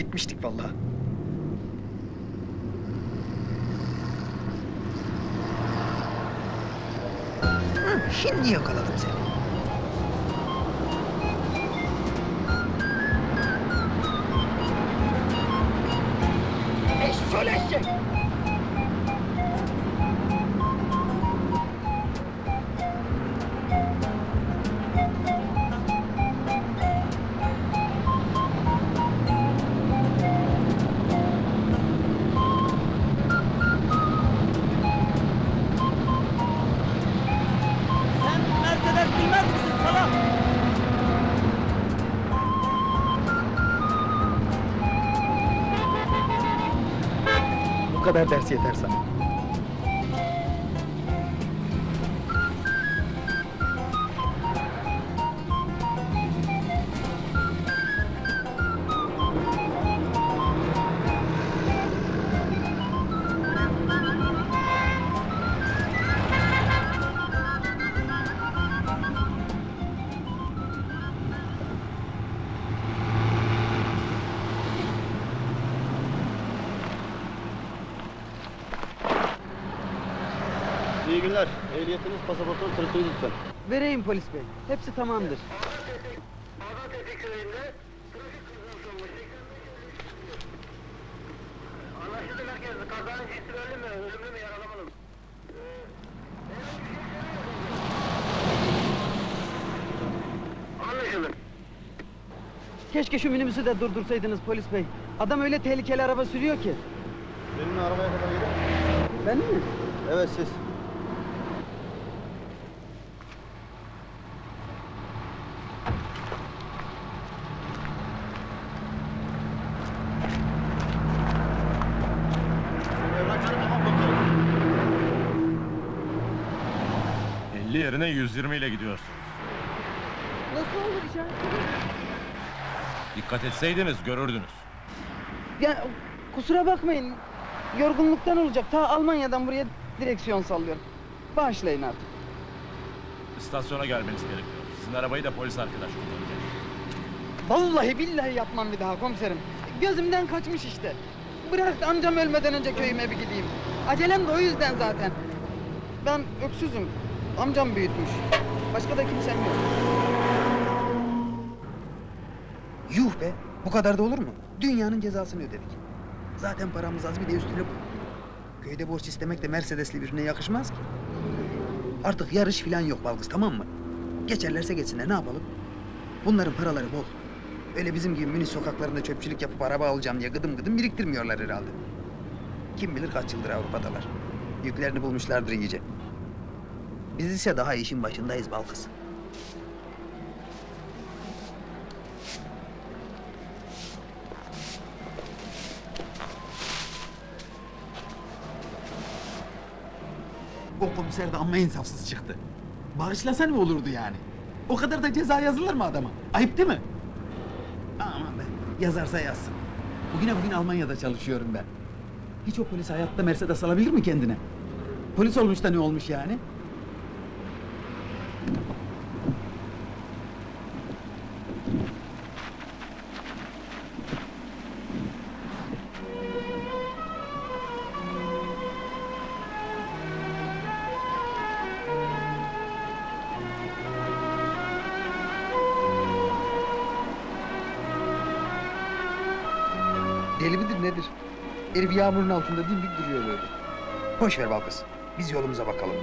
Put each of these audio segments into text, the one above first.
gitmiştik vallahi. Hı, Şimdi yakaladım seni. Kadar ders yeter sana. İyi günler. Ehliyetiniz, pasaportunuz, sırtınız lütfen. Vereyim polis bey. Hepsi tamamdır. Anlaşıldı merkez. Kazanın cinsi? Ölümlü mü yaralamalı mı? Anlaşıldı. Keşke şu minibüsü de durdursaydınız polis bey. Adam öyle tehlikeli araba sürüyor ki. Benimle arabaya kadar gidelim. Ben mi? Evet siz. Evrakları tamam komiserim. 50 yerine 120 ile gidiyorsunuz. Nasıl olur iş Dikkat etseydiniz görürdünüz. Ya kusura bakmayın. Yorgunluktan olacak. Ta Almanya'dan buraya direksiyon sallıyorum. Bağışlayın artık. İstasyona gelmeniz gerekiyor. Sizin arabayı da polis arkadaş kullanacak. Vallahi billahi yapmam bir daha komiserim. Gözümden kaçmış işte. Bırak da amcam ölmeden önce köyüme bir gideyim. Acelem de o yüzden zaten. Ben öksüzüm. Amcam büyütmüş. Başka da kimsem yok. Yuh be! Bu kadar da olur mu? Dünyanın cezasını ödedik. Zaten paramız az bir de üstüne bu. Köyde borç istemek de Mercedes'li birine yakışmaz ki. Artık yarış filan yok Balkız tamam mı? Geçerlerse geçsinler ne yapalım? Bunların paraları bol. Öyle bizim gibi Münih sokaklarında çöpçülük yapıp araba alacağım diye gıdım gıdım biriktirmiyorlar herhalde. Kim bilir kaç yıldır Avrupa'dalar. Yüklerini bulmuşlardır iyice. Biz ise daha işin başındayız Balkız. O komiser de amma insafsız çıktı. Bağışlasa ne olurdu yani? O kadar da ceza yazılır mı adama? Ayıp değil mi? Aman be, yazarsa yazsın. Bugüne bugün Almanya'da çalışıyorum ben. Hiç o polis hayatta Mercedes alabilir mi kendine? Polis olmuş da ne olmuş yani? Deli midir nedir? Herif yağmurun altında dimdik duruyor böyle. Boş ver Balkız. Biz yolumuza bakalım.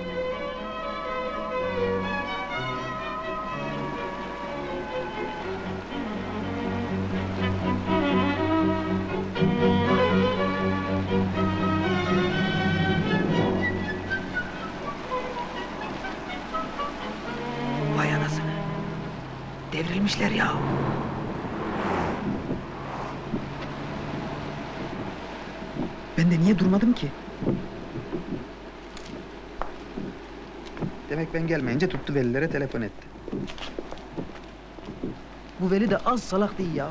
Vay anasını. Devrilmişler ya. Ben de niye durmadım ki? Demek ben gelmeyince tuttu velilere telefon etti. Bu veli de az salak değil ya.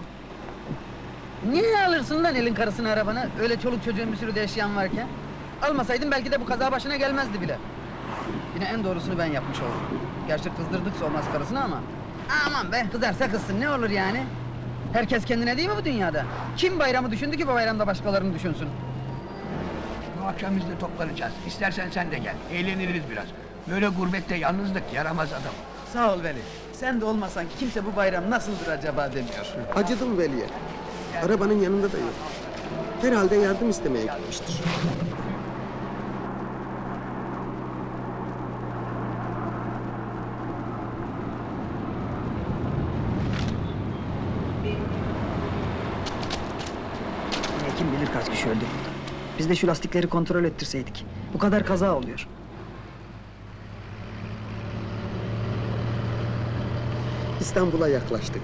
Niye alırsın lan elin karısını arabana? Öyle çoluk çocuğun bir sürü de eşyan varken. Almasaydın belki de bu kaza başına gelmezdi bile. Yine en doğrusunu ben yapmış oldum. Gerçi kızdırdık olmaz karısını ama. Aman be kızarsa kızsın ne olur yani. Herkes kendine değil mi bu dünyada? Kim bayramı düşündü ki bu bayramda başkalarını düşünsün? Akşam biz de toplanacağız. İstersen sen de gel. Eğleniriz biraz. Böyle gurbette yalnızlık yaramaz adam. Sağ ol Veli. Sen de olmasan kimse bu bayram nasıldır acaba demiyor. Acıdım Veli'ye. Arabanın yanında da yok. Herhalde yardım istemeye gitmiştir. Kim bilir kaç kişi öldü. Biz de şu lastikleri kontrol ettirseydik. Bu kadar kaza oluyor. İstanbul'a yaklaştık.